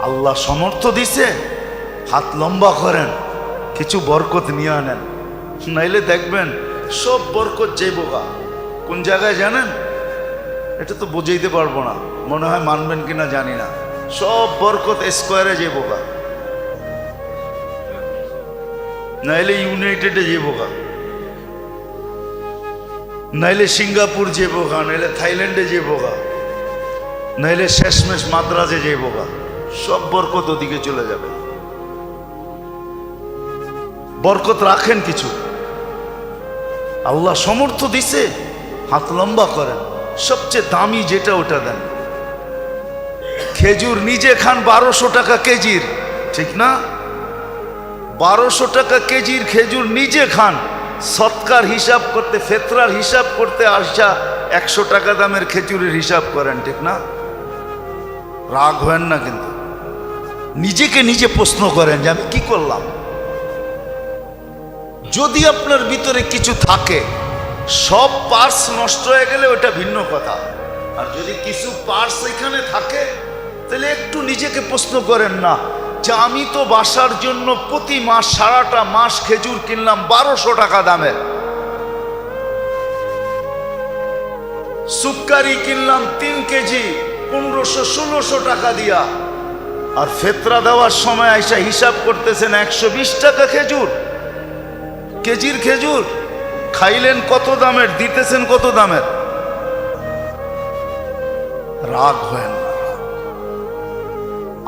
আল্লাহ সমর্থ দিছে, হাত লম্বা করেন, কিছু বরকত নিয়ে আনেন। নাইলে দেখবেন সব বরকত যে বোকা। কোন জায়গায় জানেন? এটা তো বুঝাইতে পারব না। মনে হয় মানবেন কিনা জানি না। সব বরকত স্কোয়ারে যে বোকা। নাইলে ইউনাইটেডে যে বোকা। নাইলে সিঙ্গাপুর যে বোকা, নাইলে থাইল্যান্ডে যে বোকা। নাইলে শেষমেশ মাদ্রাজে যে বোকা। সব বরকত ওদিকে চলে যাবে। বরকত রাখেন কিছু। আল্লাহ সমর্থ দিছে, হাত লম্বা করেন। সবচেয়ে দামি যেটা ওটা দেন। খেজুর নিজে খান বারোশো টাকা কেজির। ঠিক না? বারোশো টাকা কেজির খেজুর নিজে খান। সৎকার হিসাব করতে, ফেতরার হিসাব করতে আসা একশো টাকা দামের খেজুরের হিসাব করেন, ঠিক না? রাগ হয় না কিন্তু। নিজেকে নিজে প্রশ্ন করেন যে আমি কি করলাম? যদি আপনার ভিতরে কিছু থাকে, সব পার্স নষ্ট হয়ে গেলে ওটা ভিন্ন কথা। আর যদি কিছু পার্স এখানে থাকে, তাহলে একটু নিজেকে প্রশ্ন করেন না, যে আমি তো বাসার জন্য প্রতি মাস সারাটা মাস খেজুর কিনলাম বারোশো টাকা দামের সুক্কারি কিনলাম তিন কেজি, পনেরোশো, ষোলোশো টাকা দিয়া। আর ফেতরা দেওয়ার সময় আইসা হিসাব করতেছেন একশো বিশ টাকা খেজুর। কেজির খেজুর। খাইলেন কত দামের, দিতেছেন কত দামের? রাগ হয় না।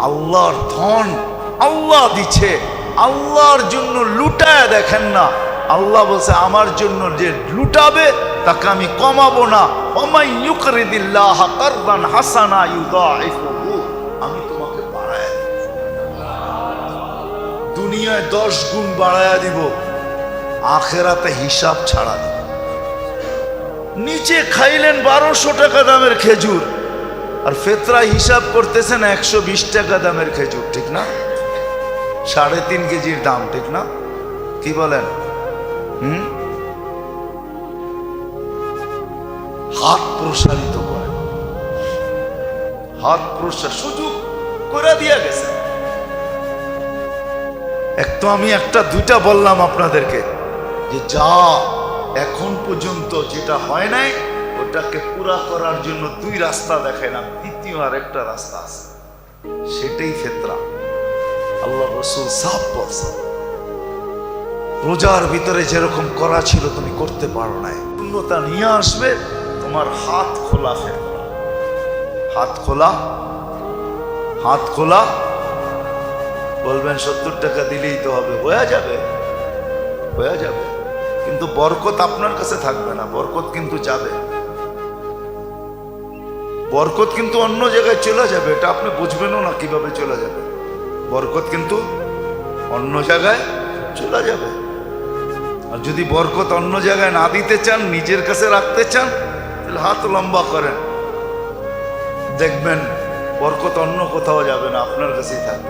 আল্লাহর ধন আল্লাহ দিচ্ছে, আল্লাহর জন্য লুটায় দেখেন না। আল্লাহ বলছে, আমার জন্য যে লুটাবে, তাকে আমি কমাবো না। ওমাই ইউকরিদিল্লাহ কারদান হাসানা ইউদাইফুহু। দুনিয়ায় দশ গুণ বাড়ায়া দিব, আখেরাতে হিসাব ছাড়া দিব। নিচে খাইলেন বারোশো টাকা দামের খেজুর, আর ফেতরা হিসাব করতেছেন একশো বিশ টাকা দামের খেজুর, ঠিক না? সাড়ে তিন কেজির দাম, ঠিক না? কি বলেন? হুম? হাত প্রসারিত করে হাত প্রসার সুযোগ করে দিয়া গেছে এক তো আমি একটা, দুইটা বললাম আপনাদেরকে যে যা এখন পর্যন্ত যেটা হয় নাই, ওটাকে পুরা করার জন্য দুই রাস্তা দেখাইলাম দ্বিতীয় আর একটা রাস্তা আছে। সেটাই ফেতরা। আল্লাহ রসুল সাফ বলছে, রোজার ভিতরে যেরকম করা ছিল তুমি করতে পারো নাই। পূর্ণতা নিয়ে আসবে, তোমার হাত খোলা ফেতরা। হাত খোলা হাত খোলা বলবেন, সত্তর টাকা দিলেই তো হবে। হয়ে যাবে। হয়ে যাবে। কিন্তু বরকত আপনার কাছে থাকবে না। বরকত কিন্তু যাবে। বরকত কিন্তু অন্য জায়গায় চলে যাবে। এটা আপনি বুঝবেনও না কীভাবে চলে যাবে। বরকত কিন্তু অন্য জায়গায় চলে যাবে। আর যদি বরকত অন্য জায়গায় না দিতে চান, নিজের কাছে রাখতে চান, তাহলে হাত লম্বা করেন। দেখবেন, বরকত অন্য কোথাও যাবে না, আপনার কাছেই থাকবে।